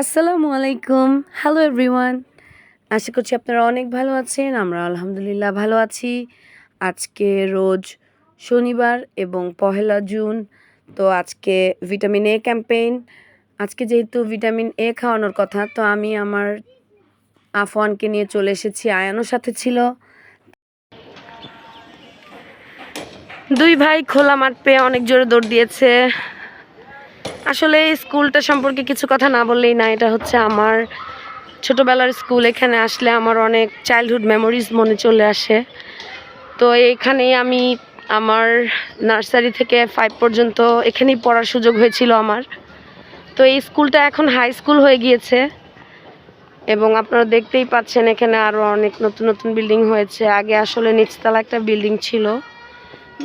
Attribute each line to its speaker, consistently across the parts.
Speaker 1: আসসালামু আলাইকুম। Hello everyone আশা করছি আপনারা অনেক ভালো আছেন, আমরা আলহামদুলিল্লাহ ভালো আছি। আজকে রোজ শনিবার এবং পহেলা জুন, তো আজকে ভিটামিন এ ক্যাম্পেইন। আজকে যেহেতু ভিটামিন এ খাওয়ানোর কথা, তো আমি আমার আফওয়ানকে নিয়ে চলে এসেছি, আয়ানোর সাথে ছিল। দুই ভাই খোলা মাঠ পেয়ে অনেক জোরে দৌড় দিয়েছে। আসলে স্কুলটা সম্পর্কে কিছু কথা না বললেই না, এটা হচ্ছে আমার ছোটোবেলার স্কুল। এখানে আসলে আমার অনেক চাইল্ডহুড মেমোরিজ মনে চলে আসে। তো এইখানেই আমি আমার নার্সারি থেকে ফাইভ পর্যন্ত এখানেই পড়ার সুযোগ হয়েছিল আমার। তো এই স্কুলটা এখন হাই স্কুল হয়ে গিয়েছে এবং আপনারা দেখতেই পাচ্ছেন এখানে আরও অনেক নতুন নতুন বিল্ডিং হয়েছে। আগে আসলে নিচতলা একটা বিল্ডিং ছিল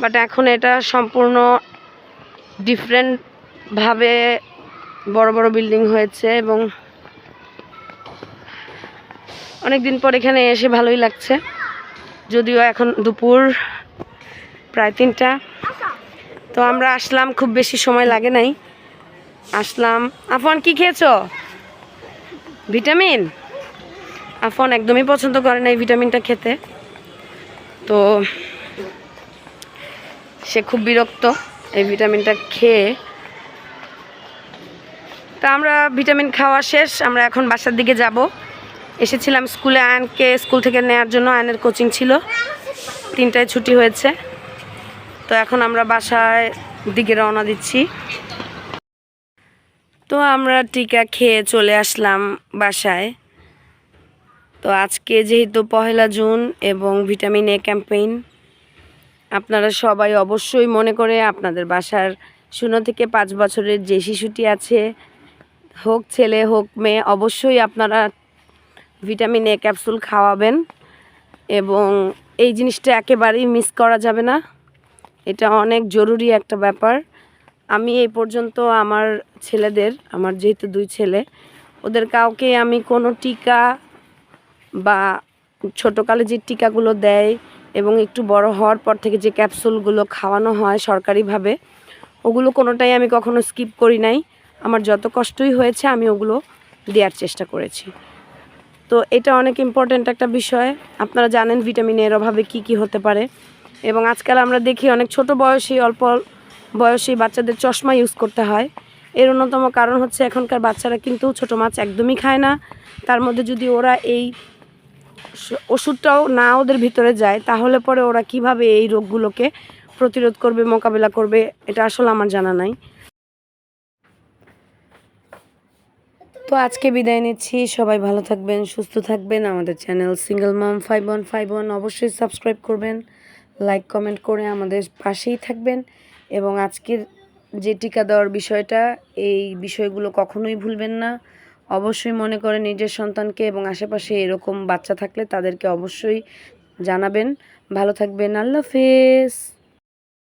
Speaker 1: বাট এখন এটা সম্পূর্ণ ডিফারেন্ট ভাবে বড় বড় বিল্ডিং হয়েছে এবং অনেক দিন পর এখানে এসে ভালোই লাগছে। যদিও এখন দুপুর প্রায় তিনটা। তো আমরা আসলাম, খুব বেশি সময় লাগে নাই। আসলাম। আফন কি খেয়েছো? ভিটামিন? আফন একদমই পছন্দ করে না এই ভিটামিনটা খেতে। তো সে খুব বিরক্ত এই ভিটামিনটা খেয়ে তা আমরা ভিটামিন খাওয়া শেষ, আমরা এখন বাসার দিকে যাব। এসেছিলাম স্কুলে আয়নকে, স্কুল থেকে নেওয়ার জন্য, আয়নের কোচিং ছিল। তিনটায় ছুটি হয়েছে। তো এখন আমরা বাসায় দিকে রওনা দিচ্ছি। তো আমরা টিকা খেয়ে চলে আসলাম বাসায়। তো আজকে যেহেতু পহেলা জুন এবং ভিটামিন এ ক্যাম্পেইন, আপনারা সবাই অবশ্যই মনে করে আপনাদের বাসার শূন্য থেকে পাঁচ বছরের যে শিশুটি আছে হোক ছেলে, হোক মেয়ে, অবশ্যই আপনারা ভিটামিন এ ক্যাপসুল খাওয়াবেন এবং এই জিনিসটা একেবারেই মিস করা যাবে না। এটা অনেক জরুরি একটা ব্যাপার। আমি এই পর্যন্ত আমার ছেলেদের, আমার যেহেতু দুই ছেলে, ওদের কাউকে আমি কোনো টিকা বা ছোটোকালে যে টিকাগুলো দেয় এবং একটু বড় হওয়ার পর থেকে যে ক্যাপসুলগুলো খাওয়ানো হয় সরকারিভাবে, ওগুলো কোনোটাই আমি কখনো স্কিপ করি নাই। আমার যত কষ্টই হয়েছে, আমি ওগুলো দেওয়ার চেষ্টা করেছি। তো এটা অনেক ইম্পর্ট্যান্ট একটা বিষয়। আপনারা জানেন ভিটামিন এর অভাবে কি কি হতে পারে। এবং আজকাল আমরা দেখি অনেক ছোট বয়সী অল্প বয়সী বাচ্চাদের চশমা ইউজ করতে হয়। এর অন্যতম কারণ হচ্ছে এখনকার বাচ্চারা কিন্তু ছোট মাছ একদমই খায় না। তার মধ্যে যদি ওরা এই ওষুধটাও না ওদের ভিতরে যায়, তাহলে পরে ওরা কীভাবে এই রোগগুলোকে প্রতিরোধ করবে, মোকাবেলা করবে, এটা আসলে আমার জানা নাই। তো আজকে বিদায় নিচ্ছি। সবাই ভালো থাকবেন, সুস্থ থাকবেন। আমাদের channel single mum five one five one অবশ্যই সাবস্ক্রাইব করবেন, লাইক, কমেন্ট করে আমাদের পাশেই থাকবেন এবং আজকের যে টিকা দেওয়ার বিষয়টা, এই বিষয়গুলো কখনোই ভুলবেন না। অবশ্যই মনে করে নিজের সন্তানকে এবং আশেপাশে এরকম বাচ্চা থাকলে তাদেরকে অবশ্যই জানাবেন। ভালো থাকবেন। আল্লাহ হাফেজ।